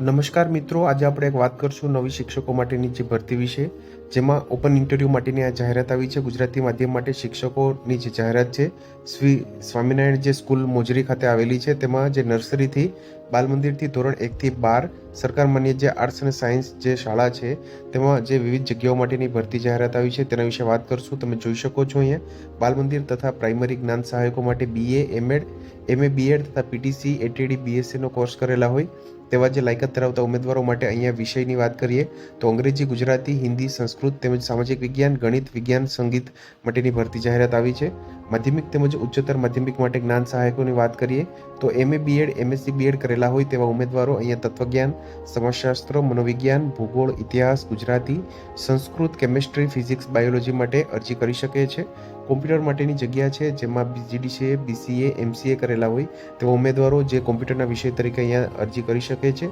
નમસ્કાર મિત્રો, આજે આપણે એક વાત કરશું નવી શિક્ષકો માટેની જે ભરતી વિશે, જેમાં ઓપન ઇન્ટરવ્યૂ માટેની આ જાહેરાત આવી છે. ગુજરાતી માધ્યમ માટે શિક્ષકોની જે જાહેરાત છે, શ્રી સ્વામિનારાયણ જે સ્કૂલ મોજરી ખાતે આવેલી છે, તેમાં જે નર્સરીથી બાલ મંદિરથી ધોરણ એકથી બાર સરકાર માન્ય જે આર્ટ્સ અને સાયન્સ જે શાળા છે, તેમાં જે વિવિધ જગ્યાઓ માટેની ભરતી જાહેરાત આવી છે, તેના વિશે વાત કરશું. તમે જોઈ શકો છો અહીંયા બાલ મંદિર તથા પ્રાઇમરી જ્ઞાન સહાયકો માટે બીએ એમએડ એમએ બીએડ તથા પીટીસી એટીડી બીએસસીનો કોર્સ કરેલા હોય તેવા જે લાયકાત ધરાવતા ઉમેદવારો માટે અહીંયા વિષયની વાત કરીએ તો અંગ્રેજી, ગુજરાતી, હિન્દી, સંસ્કૃત તેમજ સામાજિક વિજ્ઞાન, ગણિત, વિજ્ઞાન, સંગીત માટેની ભરતી જાહેરાત આવી છે. માધ્યમિક તેમજ ઉચ્ચતર માધ્યમિક માટે જ્ઞાન સહાયકોની વાત કરીએ, તો એમએ બીએડ એમએસસી બીએડ કરેલા હોય તેવા ઉમેદવારો અહીંયા તત્વજ્ઞાન, સમાજશાસ્ત્ર, મનોવિજ્ઞાન, ભૂગોળ, ઇતિહાસ, Gujarati, Sanskrit, chemistry, physics, biology માટે અરજી કરી શકે છે. કોમ્પ્યુટર માટેની જગ્યા છે જેમાં બીજીડીસીએ બીસીએ એમસીએ કરેલા હોય તેવા ઉમેદવારો જે કોમ્પ્યુટરના વિષય તરીકે અહીંયા અરજી કરી શકે છે.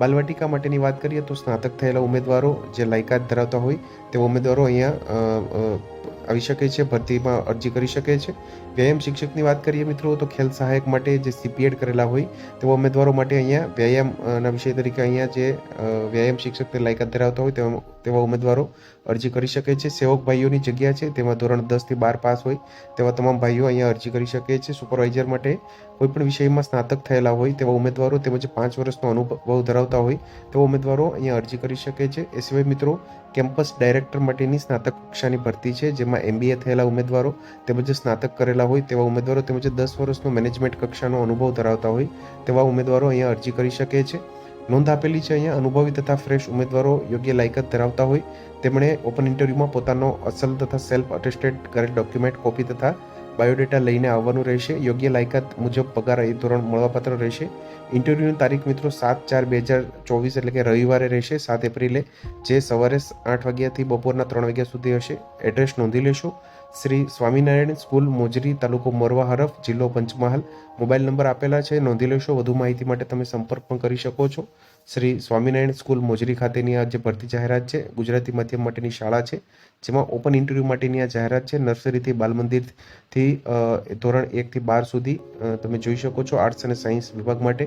બાલવાટિકા માટેની વાત કરીએ તો સ્નાતક થયેલા ઉમેદવારો જે લાયકાત ધરાવતા હોય તેવા ઉમેદવારો અહીંયા આવી શકે છે, ભરતીમાં અરજી કરી શકે છે. વ્યાયામ શિક્ષકની વાત કરીએ મિત્રો, તો ખેલ સહાયક માટે જે સીપીએડ કરેલા હોય, તેવા ઉમેદવારો માટે અહીંયા વ્યાયામના વિષય તરીકે અહીંયા જે વ્યાયામ શિક્ષકને લાયકાત ધરાવતા હોય, તેવા તેવા ઉમેદવારો અરજી કરી શકે છે. સેવક ભાઈઓની જગ્યા છે, તેમાં ધોરણ દસથી બાર પાસ હોય, તેવા તમામ ભાઈઓ અહીંયા અરજી કરી શકે છે. સુપરવાઇઝર માટે કોઈપણ વિષયમાં સ્નાતક થયેલા હોય, તેવા ઉમેદવારો તેમજ પાંચ વર્ષનો અનુભવ ધરાવતા હોય, તેવા ઉમેદવારો અહીંયા અરજી કરી શકે છે. એ સિવાય મિત્રો, કેમ્પસ ડાયરેક્ટર માટેની સ્નાતક કક્ષાની ભરતી છે, જેમાં એમબીએ થયેલા ઉમેદવારો તેમજ સ્નાતક કરેલા હોય તેવા ઉમેદવારો તેમજ દસ વર્ષનો મેનેજમેન્ટ કક્ષાનો અનુભવ ધરાવતા હોય તેવા ઉમેદવારો અહીંયા અરજી કરી શકે છે. નોંધ આપેલી છે અહીંયા અનુભવી તથા ફ્રેશ ઉમેદવારો યોગ્ય લાયકાત ધરાવતા હોય તેમણે ઓપન ઇન્ટરવ્યૂમાં પોતાનો અસલ તથા સેલ્ફ અટેસ્ટેડ કરેલ ડોક્યુમેન્ટ કોપી તથા બાયોડેટા લઈને આવવાનું રહેશે. યોગ્ય લાયકાત મુજબ પગાર એ ધોરણ મળવાપાત્ર રહેશે. ઇન્ટરવ્યૂની તારીખ મિત્રો સાત ચાર બે હજાર ચોવીસ એટલે કે રવિવારે રહેશે. સાત એપ્રિલે જે સવારે આઠ વાગ્યાથી બપોરના ત્રણ વાગ્યા સુધી હશે. એડ્રેસ નોંધી લેશો. શ્રી સ્વામિનારાયણ સ્કૂલ, મોજરી તાલુકો મોરવા હરફ, જિલ્લો પંચમહાલ. મોબાઈલ નંબર આપેલા છે, નોંધી લેશો. વધુ માહિતી માટે તમે સંપર્ક પણ કરી શકો છો. શ્રી સ્વામિનારાયણ સ્કૂલ, મોજરી ખાતેની આ જે ભરતી જાહેરાત છે, ગુજરાતી માધ્યમ માટેની શાળા છે, જેમાં ઓપન ઇન્ટરવ્યૂ માટેની આ જાહેરાત છે, નર્સરીથી બાલ મંદિરથી ધોરણ એકથી બાર સુધી તમે જોઈ શકો છો, આર્ટ્સ અને સાયન્સ વિભાગ માટે.